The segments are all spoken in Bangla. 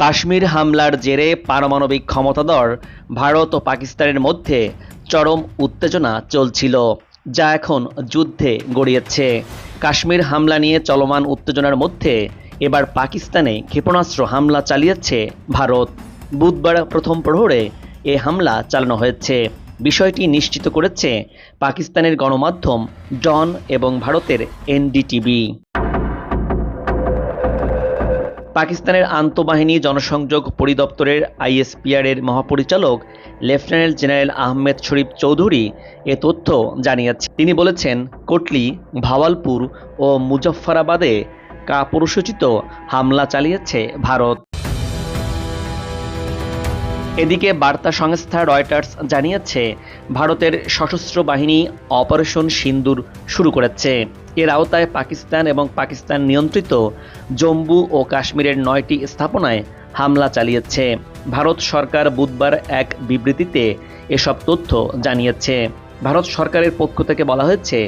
কাশ্মীর হামলার জেরে পারমাণবিক ক্ষমতাধর ভারত ও পাকিস্তানের মধ্যে চরম উত্তেজনা চলছিল, যা এখন যুদ্ধে গড়িয়েছে। কাশ্মীর হামলা নিয়ে চলমান উত্তেজনার মধ্যে এবার পাকিস্তানে ক্ষেপণাস্ত্র হামলা চালিয়েছে ভারত। বুধবার প্রথম প্রহরে এ হামলা চালানো হয়েছে। বিষয়টি নিশ্চিত করেছে পাকিস্তানের গণমাধ্যম ডন এবং ভারতের এনডিটিভি। পাকিস্তানের আন্তঃবাহিনী জনসংযোগ পরিদপ্তরের আইএসপিআর এর মহাপরিচালক লেফটেন্যান্ট জেনারেল আহমেদ শরীফ চৌধুরী এ তথ্য জানিয়েছেন। তিনি বলেছেন, কোটলি, ভাওয়ালপুর ও মুজফ্ফরাবাদে কাপুরুষোচিত হামলা চালিয়েছে ভারত। এদিকে বার্তা সংস্থা রয়টার্স জানিয়েছে, ভারতের সশস্ত্র বাহিনী অপারেশন সিন্দুর শুরু করেছে। এর আওতায় পাকিস্তান এবং পাকিস্তান নিয়ন্ত্রিত জম্মু ও কাশ্মীরের নয়টি স্থাপনায় হামলা চালিয়েছে। ভারত সরকার বুধবার এক বিবৃতিতে এসব তথ্য জানিয়েছে। ভারত সরকারের পক্ষ থেকে বলা হয়েছে,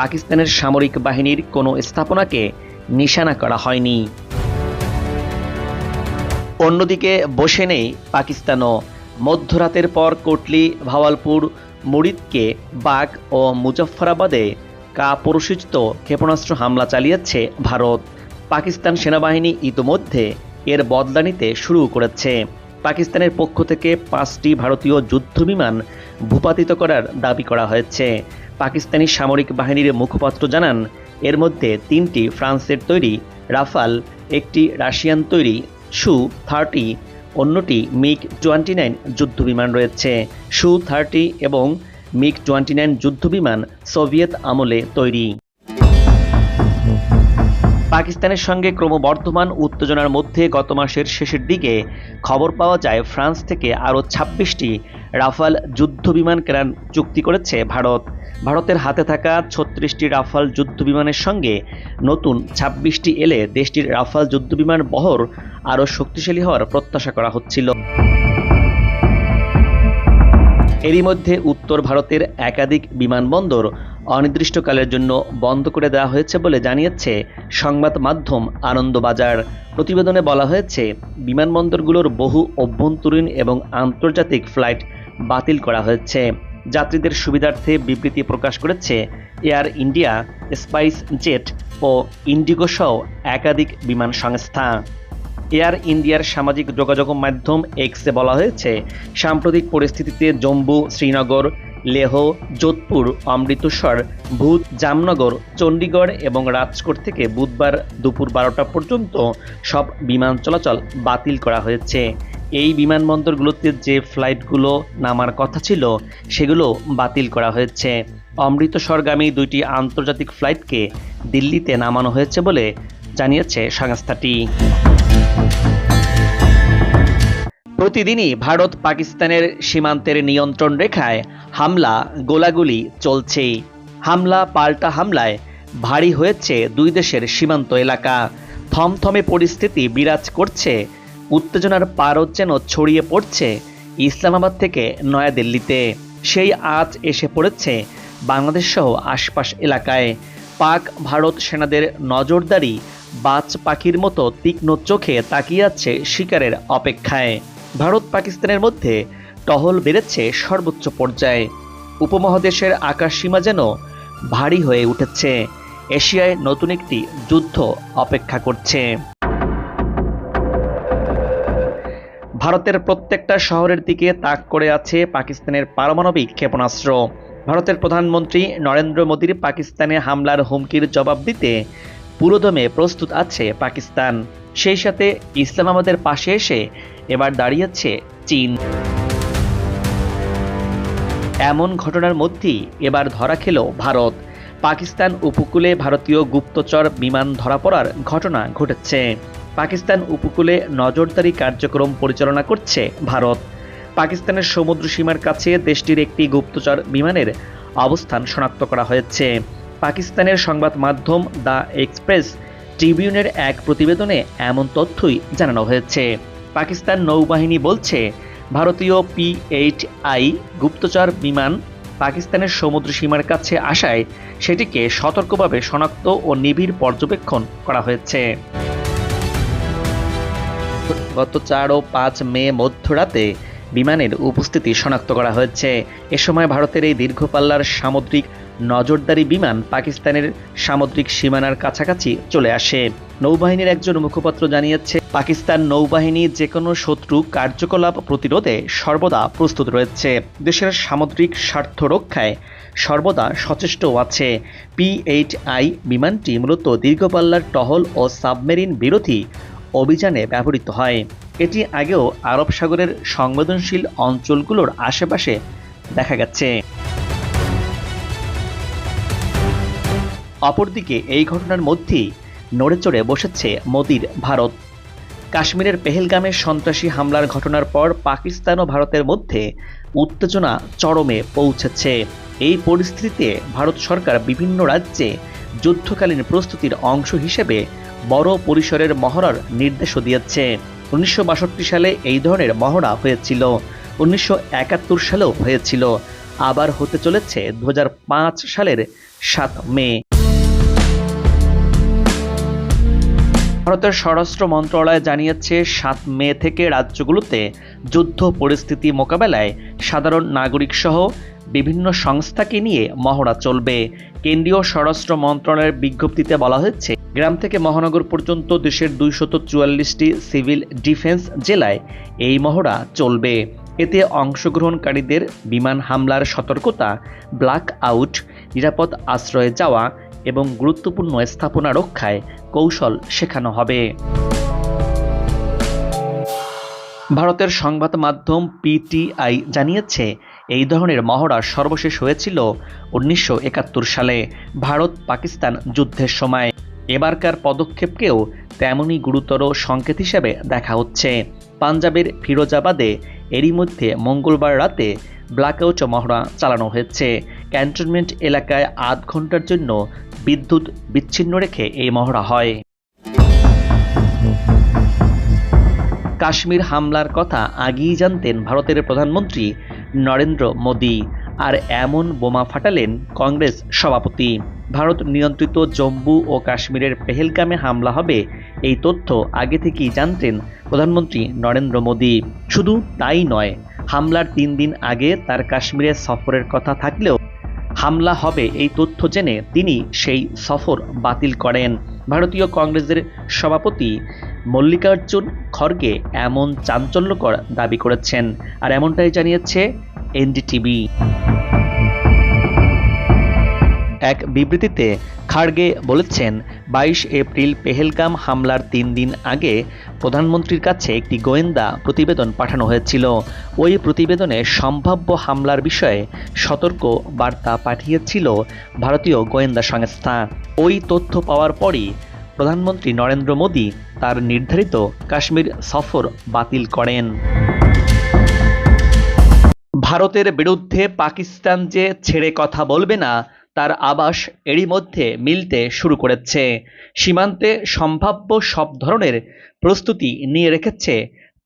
পাকিস্তানের সামরিক বাহিনীর কোনো স্থাপনাকে নিশানা করা হয়নি। অন্যদিকে বসে নেই পাকিস্তানও মধ্যরাতের পর কোটলি, ভাওয়ালপুর, মুরিদকে বাগ ও মুজফফরাবাদে কাপুরুষিত ক্ষেপণাস্ত্র হামলা চালিয়েছে ভারত। পাকিস্তান সেনাবাহিনী ইতোমধ্যে এর বদলা নিতে শুরু করেছে। পাকিস্তানের পক্ষ থেকে পাঁচটি ভারতীয় যুদ্ধবিমান ভূপাতিত করার দাবি করা হয়েছে। পাকিস্তানি সামরিক বাহিনীর মুখপাত্র জানান, এর মধ্যে তিনটি ফ্রান্সের তৈরি, রাফাল, একটি রাশিয়ান তৈরি সু থার্টি, অন্যটি মিক টোয়েন্টি নাইন যুদ্ধবিমান রয়েছে। সু থার্টি এবং মিগ টোয়েন্টি নাইন যুদ্ধবিমান সোভিয়েত আমলে তৈরি। পাকিস্তানের সঙ্গে ক্রমবর্ধমান উত্তেজনার মধ্যে গত মাসের শেষের দিকে খবর পাওয়া যায়, ফ্রান্স থেকে আরও ছাব্বিশটি রাফাল যুদ্ধবিমান কেনার চুক্তি করেছে ভারত। ভারতের হাতে থাকা ছত্রিশটি রাফাল যুদ্ধ বিমানের সঙ্গে নতুন ছাব্বিশটি এলে দেশটির রাফাল যুদ্ধ বিমান বহর আরও শক্তিশালী হওয়ার প্রত্যাশা করা হচ্ছিল। এরই মধ্যে উত্তর ভারতের একাধিক বিমানবন্দর অনির্দিষ্টকালের জন্য বন্ধ করে দেওয়া হয়েছে বলে জানিয়েছে সংবাদ মাধ্যম আনন্দবাজার। প্রতিবেদনে বলা হয়েছে, বিমানবন্দরগুলোর বহু অভ্যন্তরীণ এবং আন্তর্জাতিক ফ্লাইট বাতিল করা হয়েছে। যাত্রীদের সুবিধার্থে বিবৃতি প্রকাশ করেছে এয়ার ইন্ডিয়া, স্পাইস জেট ও ইন্ডিগো সহ একাধিক বিমান সংস্থা। এয়ার ইন্ডিয়ার সামাজিক যোগাযোগ মাধ্যম এক্সে বলা হয়েছে, সাম্প্রতিক পরিস্থিতিতে জম্মু, শ্রীনগর, লেহ, যোধপুর, অমৃতসর, ভূত, জামনগর, চণ্ডীগড় এবং রাজকোট থেকে বুধবার দুপুর বারোটা পর্যন্ত সব বিমান চলাচল বাতিল করা হয়েছে। এই বিমানবন্দরগুলোতে যে ফ্লাইটগুলো নামার কথা ছিল, সেগুলো বাতিল করা হয়েছে। অমৃতসরগামী দুইটি আন্তর্জাতিক ফ্লাইটকে দিল্লিতে নামানো হয়েছে বলে জানিয়েছে সংস্থাটি। প্রতিদিনই ভারত পাকিস্তানের সীমান্তের নিয়ন্ত্রণ রেখায় হামলা, গোলাগুলি চলছেই। হামলা, পাল্টা হামলায় ভারী হয়েছে দুই দেশের সীমান্ত এলাকা। থমথমে পরিস্থিতি বিরাজ করছে উত্তেজনার পারদ যেন ছড়িয়ে পড়ছে ইসলামাবাদ থেকে নয়াদিল্লিতে। সেই আজ এসে পড়েছে বাংলাদেশ সহ আশপাশ এলাকায়। পাক ভারত সেনাদের নজরদারি বাজ পাখির মতো তীক্ষ্ণ চোখে তাকিয়ে আছে শিকারের অপেক্ষায়। ভারত পাকিস্তানের মধ্যে টহল বেড়েছে সর্বোচ্চ পর্যায়ে। উপমহাদেশের আকাশসীমা যেন ভারী হয়ে উঠেছে। এশিয়ায় নতুন একটি যুদ্ধ অপেক্ষা করছে। ভারতের প্রত্যেকটা শহরের দিকে তাক করে আছে পাকিস্তানের পারমাণবিক ক্ষেপণাস্ত্র। ভারতের প্রধানমন্ত্রী নরেন্দ্র মোদীর পাকিস্তানে হামলার হুমকির জবাব দিতে পুরোদমে প্রস্তুত আছে পাকিস্তান। সেই সাথে ইসলামাবাদের পাশে এসে এবার দাঁড়িয়েছে চীন। এমন ঘটনার মধ্যেই এবার ধরা খেল ভারত। পাকিস্তান উপকূলে ভারতীয় গুপ্তচর বিমান ধরা পড়ার ঘটনা ঘটেছে। পাকিস্তান উপকূলে নজরদারি কার্যক্রম পরিচালনা করছে ভারত। পাকিস্তানের সমুদ্র সীমার কাছে দেশটির একটি গুপ্তচর বিমানের অবস্থান শনাক্ত করা হয়েছে। পাকিস্তানের সংবাদ মাধ্যম দ্য এক্সপ্রেস ট্রিবিউনের এক প্রতিবেদনে এমন তথ্যই জানানো হয়েছে। পাকিস্তান নৌবাহিনী বলছে, ভারতীয় পি এইট আই গুপ্তচর বিমান পাকিস্তানের সমুদ্র সীমার কাছে আসায় সেটিকে সতর্কভাবে শনাক্ত ও নিবিড় পর্যবেক্ষণ করা হয়েছে। গত চার ও পাঁচ মে মধ্যরাতে বিমানের উপস্থিতি শনাক্ত করা হয়েছে। এ সময় ভারতের এই দীর্ঘপাল্লার সামুদ্রিক নজরদারি বিমান পাকিস্তানের সামুদ্রিক সীমানার কাছাকাছি চলে আসে। নৌবাহিনীর একজন মুখপাত্র জানিয়েছে, পাকিস্তান নৌবাহিনী যে কোনো শত্রু কার্যকলাপ প্রতিরোধে সর্বদা প্রস্তুত রয়েছে। দেশের সামুদ্রিক স্বার্থ রক্ষায় সর্বদা সচেষ্ট আছে। পি এইট আই বিমানটি মূলত দীর্ঘপাল্লার টহল ও সাবমেরিন বিরোধী অভিযানে ব্যবহৃত হয়। এটি আগেও আরব সাগরের সংবেদনশীল অঞ্চলগুলোর আশেপাশে দেখা গেছে। অপরদিকে এই ঘটনার মধ্যেই নড়েচড়ে বসেছে মোদির ভারত। কাশ্মীরের পেহেলগামে সন্ত্রাসী হামলার ঘটনার পর পাকিস্তান ও ভারতের মধ্যে উত্তেজনা চরমে পৌঁছেছে। এই পরিস্থিতিতে ভারত সরকার বিভিন্ন রাজ্যে যুদ্ধকালীন প্রস্তুতির অংশ হিসেবে বড় পরিসরের মহড়ার নির্দেশও দিয়েছে। উনিশশো বাষট্টি সালে এই ধরনের মহড়া হয়েছিল। উনিশশো একাত্তর সালেও হয়েছিল। আবার হতে চলেছে দু হাজার পাঁচ সালের সাত মে। ভারতের স্বরাষ্ট্র মন্ত্রণালয় জানিয়েছে, সাত মে থেকে রাজ্যগুলোতে যুদ্ধ পরিস্থিতি মোকাবেলায় সাধারণ নাগরিক সহ বিভিন্ন সংস্থাকে নিয়ে মহড়া চলবে। কেন্দ্রীয় স্বরাষ্ট্র মন্ত্রণালয়ের বিজ্ঞপ্তিতে বলা হয়েছে, গ্রাম থেকে মহানগর পর্যন্ত দেশের দুইশত চুয়াল্লিশটি সিভিল ডিফেন্স জেলায় এই মহড়া চলবে। এতে অংশগ্রহণকারীদের বিমান হামলার সতর্কতা ব্ল্যাক আউট নিরাপদ আশ্রয়ে যাওয়া এবং গুরুত্বপূর্ণ স্থাপনা রক্ষায় কৌশল শেখানো হবে। ভারতের সংবাদ মাধ্যম পিটিআই জানিয়েছে এই ধরনের মহড়া সর্বশেষ হয়েছিল উনিশশো একাত্তর সালে ভারত পাকিস্তান যুদ্ধের সময়। এবারকার পদক্ষেপকেও তেমনই গুরুতর সংকেত হিসেবে দেখা হচ্ছে। পাঞ্জাবের ফিরোজাবাদে এরই মধ্যে মঙ্গলবার রাতে ব্ল্যাকআউট মহড়া চালানো হয়েছে। ক্যান্টনমেন্ট এলাকায় আধ ঘণ্টার জন্য বিদ্যুৎ বিচ্ছিন্ন রেখে এই মহড়া হয়। কাশ্মীর হামলার কথা আগেই জানতেন ভারতের প্রধানমন্ত্রী নরেন্দ্র মোদী আর এমন বোমা ফাটালেন কংগ্রেস সভাপতি। ভারত নিয়ন্ত্রিত জম্মু ও কাশ্মীরের পেহেলগামে হামলা হবে এই তথ্য আগে থেকেই জানতেন প্রধানমন্ত্রী নরেন্দ্র মোদী। শুধু তাই নয়, হামলার তিন দিন আগে তার কাশ্মীরে সফরের কথা থাকলেও হামলা হবে এই তথ্য জেনে তিনি সেই সফর বাতিল করেন। ভারতীয় কংগ্রেসের সভাপতি মল্লিকার্জুন খড়গে এমন চাঞ্চল্যকর দাবি করেছেন আর এমনটাই জানিয়েছে এনডিটিভি। এক বিবৃতিতে খাড়গে বলেছেন, বাইশ এপ্রিল পেহেলগাম হামলার তিন দিন আগে প্রধানমন্ত্রীর কাছে একটি গোয়েন্দা প্রতিবেদন পাঠানো হয়েছিল। ওই প্রতিবেদনে সম্ভাব্য হামলার বিষয়ে সতর্ক বার্তা পাঠিয়েছিল ভারতীয় গোয়েন্দা সংস্থা। ওই তথ্য পাওয়ার পরই প্রধানমন্ত্রী নরেন্দ্র মোদী তার নির্ধারিত কাশ্মীর সফর বাতিল করেন। ভারতের বিরুদ্ধে পাকিস্তান যে ছেড়ে কথা বলবে না, তার আবাস এরই মধ্যে মিলতে শুরু করেছে। সীমান্তে সম্ভাব্য সব ধরনের প্রস্তুতি নিয়ে রেখেছে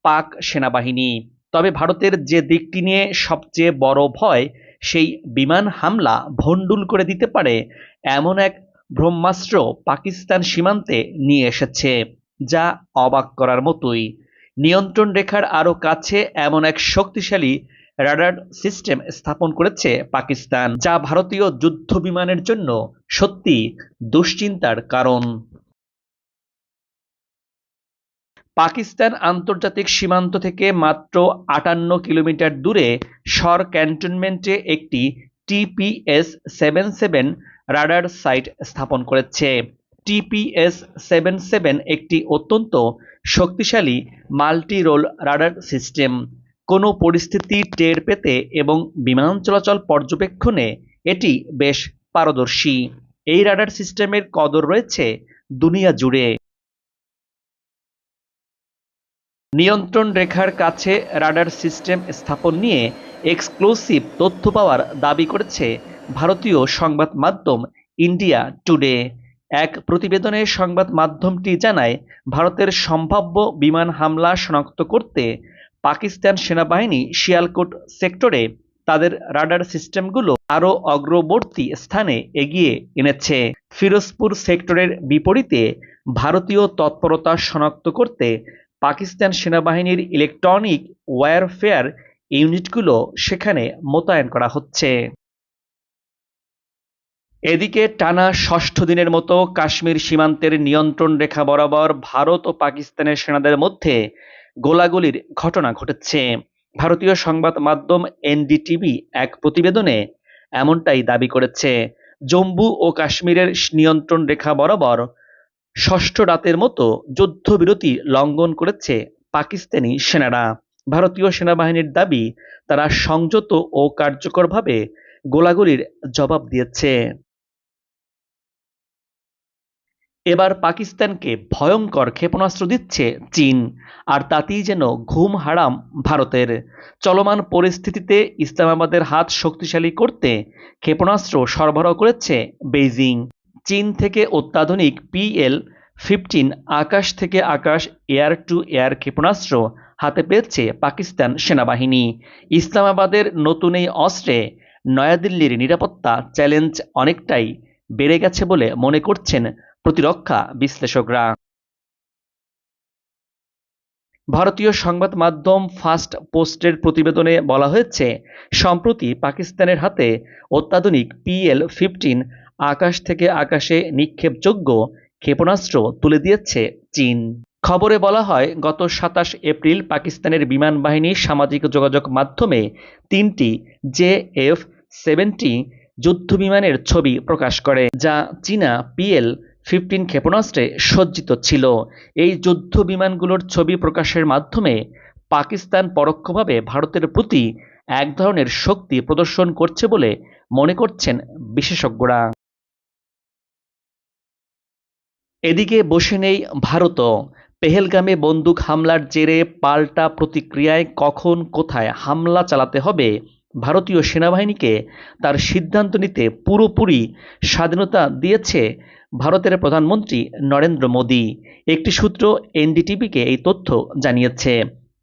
পাক সেনাবাহিনী। তবে ভারতের যে দিকটি নিয়ে সবচেয়ে বড় ভয়, সেই বিমান হামলা ভণ্ডুল করে দিতে পারে এমন এক ব্রহ্মাস্ত্র পাকিস্তান সীমান্তে নিয়ে এসেছে, যা অবাক করার মতোই। নিয়ন্ত্রণ রেখার আরও কাছে এমন এক শক্তিশালী রাডার সিস্টেম স্থাপন করেছে পাকিস্তান, যা ভারতীয় যুদ্ধ বিমানের জন্য সত্যি দুশ্চিন্তার কারণ। পাকিস্তান আন্তর্জাতিক সীমান্ত থেকে মাত্র আটান্ন কিলোমিটার দূরে শর ক্যান্টনমেন্টে একটি TPS seven seven radar site স্থাপন করেছে। টিপিএস সেভেন সেভেন একটি অত্যন্ত শক্তিশালী মাল্টি রোল রাডার সিস্টেম। কোনো পরিস্থিতি টের পেতে এবং বিমান চলাচল পর্যবেক্ষণে এটি বেশ পারদর্শী। এই রাডার সিস্টেমের কদর রয়েছে দুনিয়া জুড়ে। নিয়ন্ত্রণ রেখার কাছে রাডার সিস্টেম স্থাপন নিয়ে এক্সক্লুসিভ তথ্য পাওয়ার দাবি করেছে ভারতীয় সংবাদ মাধ্যম ইন্ডিয়া টুডে। এক প্রতিবেদনে সংবাদ মাধ্যমটি জানায়, ভারতের সম্ভাব্য বিমান হামলা শনাক্ত করতে পাকিস্তান সেনাবাহিনী শিয়ালকোট সেক্টরে তাদের রাডার সিস্টেমগুলো আরও অগ্রবর্তী স্থানে এগিয়ে এনেছে। ফিরোজপুর সেক্টরের বিপরীতে ভারতীয় তৎপরতা শনাক্ত করতে পাকিস্তান সেনাবাহিনীর ইলেকট্রনিক ওয়্যারফেয়ার ইউনিটগুলো সেখানে মোতায়েন করা হচ্ছে। এদিকে টানা ষষ্ঠ দিনের মতো কাশ্মীর সীমান্তের নিয়ন্ত্রণ রেখা বরাবর ভারত ও পাকিস্তানের সেনাদের মধ্যে গোলাগুলির ঘটনা ঘটেছে। ভারতীয় সংবাদ মাধ্যম এনডিটিভি এক প্রতিবেদনে এমনটাই দাবি করেছে। জম্মু ও কাশ্মীরের নিয়ন্ত্রণ রেখা বরাবর ষষ্ঠ রাতের মতো যুদ্ধবিরতি লঙ্ঘন করেছে পাকিস্তানি সেনারা। ভারতীয় সেনাবাহিনীর দাবি, তারা সংযত ও কার্যকরভাবে গোলাগুলির জবাব দিয়েছে। এবার পাকিস্তানকে ভয়ঙ্কর ক্ষেপণাস্ত্র দিচ্ছে চীন, আর তাতেই যেন ঘুম হারাম ভারতের। চলমান পরিস্থিতিতে ইসলামাবাদের হাত শক্তিশালী করতে ক্ষেপণাস্ত্র সরবরাহ করেছে বেইজিং। চীন থেকে অত্যাধুনিক পিএল ফিফটিন আকাশ থেকে আকাশ এয়ার টু এয়ার ক্ষেপণাস্ত্র হাতে পেয়েছে পাকিস্তান সেনাবাহিনী। ইসলামাবাদের নতুন এই অস্ত্রে নয়াদিল্লির নিরাপত্তা চ্যালেঞ্জ অনেকটাই বেড়ে গেছে বলে মনে করছেন প্রতিরক্ষা বিশ্লেষকরা। ভারতীয় সংবাদ মাধ্যম ফাস্ট পোস্টের প্রতিবেদনে বলা হয়েছে, সম্প্রতি পাকিস্তানের হাতে অত্যাধুনিক পিএল ফিফটিন আকাশ থেকে আকাশে নিক্ষেপযোগ্য ক্ষেপণাস্ত্র তুলে দিয়েছে চীন। খবরে বলা হয়, গত সাতাশ এপ্রিল পাকিস্তানের বিমান বাহিনী সামাজিক যোগাযোগ মাধ্যমে তিনটি জে এফ সেভেন্টি যুদ্ধবিমানের ছবি প্রকাশ করে, যা চীনা পিএল ফিফটিন ক্ষেপণাস্ত্রে সজ্জিত ছিল। এই যুদ্ধ বিমানগুলোর ছবি প্রকাশের মাধ্যমে পাকিস্তান পরোক্ষভাবে ভারতের প্রতি এক ধরনের শক্তি প্রদর্শন করছে বলে মনে করছেন বিশেষজ্ঞরা। এদিকে বসে নেই ভারতও। পেহেলগামে বন্দুক হামলার জেরে পাল্টা প্রতিক্রিয়ায় কখন কোথায় হামলা চালাতে হবে ভারতীয় সেনাবাহিনীকে তার সিদ্ধান্ত নিতে পুরোপুরি স্বাধীনতা দিয়েছে ভারতের প্রধানমন্ত্রী নরেন্দ্র মোদী। একটি সূত্র এনডিটিভিকে এই তথ্য জানিয়েছে।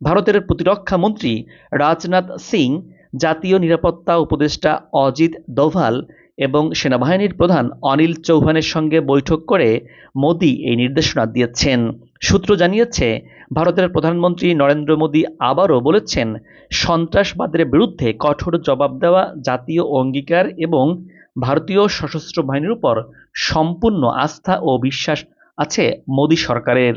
ভারতের প্রতিরক্ষা মন্ত্রী রাজনাথ সিং, জাতীয় নিরাপত্তা উপদেষ্টা অজিত দোভাল এবং সেনাবাহিনীর প্রধান অনিল চৌহানের সঙ্গে বৈঠক করে মোদী এই নির্দেশনা দিয়েছেন। সূত্র জানিয়েছে, ভারতের প্রধানমন্ত্রী নরেন্দ্র মোদী আবারও বলেছেন, সন্ত্রাসবাদের বিরুদ্ধে কঠোর জবাব দেওয়া জাতীয় অঙ্গীকার এবং ভারতীয় সশস্ত্র বাহিনীর উপর সম্পূর্ণ আস্থা ও বিশ্বাস আছে মোদী সরকারের।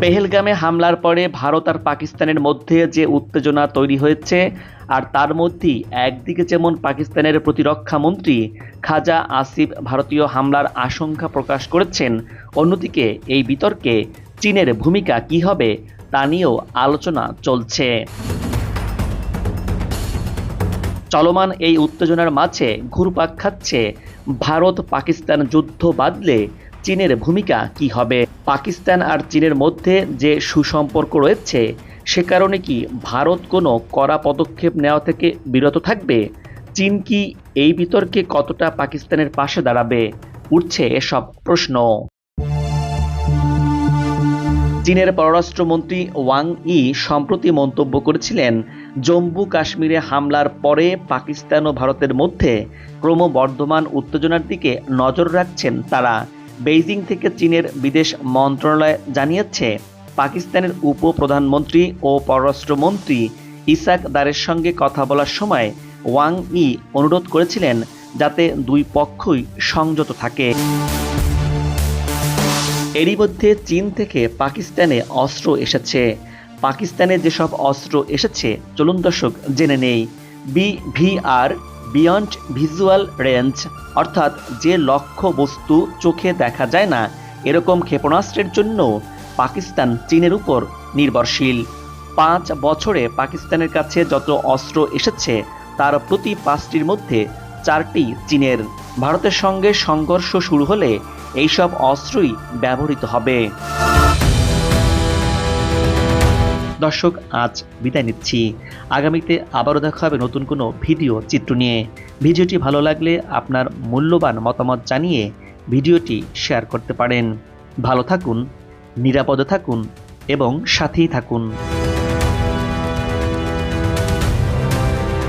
পেহেলগামে হামলার পরে ভারত আর পাকিস্তানের মধ্যে যে উত্তেজনা তৈরি হয়েছে আর তার মধ্যেই একদিকে যেমন পাকিস্তানের প্রতিরক্ষা মন্ত্রী খাজা আসিফ ভারতীয় হামলার আশঙ্কা প্রকাশ করেছেন, অন্যদিকে এই বিতর্কে চীনের ভূমিকা কি হবে তা নিয়েও আলোচনা চলছে। চলমান এই উত্তেজনার মাঝে ঘুরপাক খাচ্ছে ভারত পাকিস্তান যুদ্ধ বাদলে চীনের ভূমিকা কি হবে? পাকিস্তান আর চীনের মধ্যে যে সুসম্পর্ক রয়েছে সে কারণে কি ভারত কোনো কড়া পদক্ষেপ নেওয়া থেকে বিরত থাকবে? চীন কি এই বিতর্কে কতটা পাকিস্তানের পাশে দাঁড়াবে? উঠছে এসব প্রশ্ন। চীনের পররাষ্ট্রমন্ত্রী ওয়াং ই সম্প্রতি মন্তব্য করেছিলেন, জম্মু কাশ্মীরে হামলার পরে পাকিস্তান ও ভারতের মধ্যে ক্রমবর্ধমান উত্তেজনার দিকে নজর রাখছেন তারা। বেইজিং থেকে চীনের বিদেশ মন্ত্রণালয় জানিয়েছে পাকিস্তানের উপপ্রধানমন্ত্রী ও পররাষ্ট্রমন্ত্রী ইসাক দারের সঙ্গে কথা বলার সময় ওয়াং ই অনুরোধ করেছিলেন যাতে দুই পক্ষই সংযত থাকে। এরই মধ্যে চীন থেকে পাকিস্তানে অস্ত্র এসেছে। পাকিস্তানে যেসব অস্ত্র এসেছে, চলুন দর্শক জেনে নেই। বিভিআর, বিয়ন্ড ভিজুয়াল রেঞ্জ, অর্থাৎ যে লক্ষ্য বস্তু চোখে দেখা যায় না, এরকম ক্ষেপণাস্ত্রের জন্য পাকিস্তান চীনের উপর নির্ভরশীল। পাঁচ বছরে পাকিস্তানের কাছে যত অস্ত্র এসেছে, তার প্রতি পাঁচটির মধ্যে চারটি চীনের। ভারতের সঙ্গে সংঘর্ষ শুরু হলে এইসব অস্ত্রই ব্যবহৃত হবে। দর্শক, আজ বিদায় নিচ্ছি। আগামীতে আবারও দেখা হবে নতুন কোনো ভিডিও চিত্র নিয়ে। ভিডিওটি ভালো লাগলে আপনার মূল্যবান মতামত জানিয়ে ভিডিওটি শেয়ার করতে পারেন। ভালো থাকুন। নিরাপদে থাকুন এবং সাথেই থাকুন।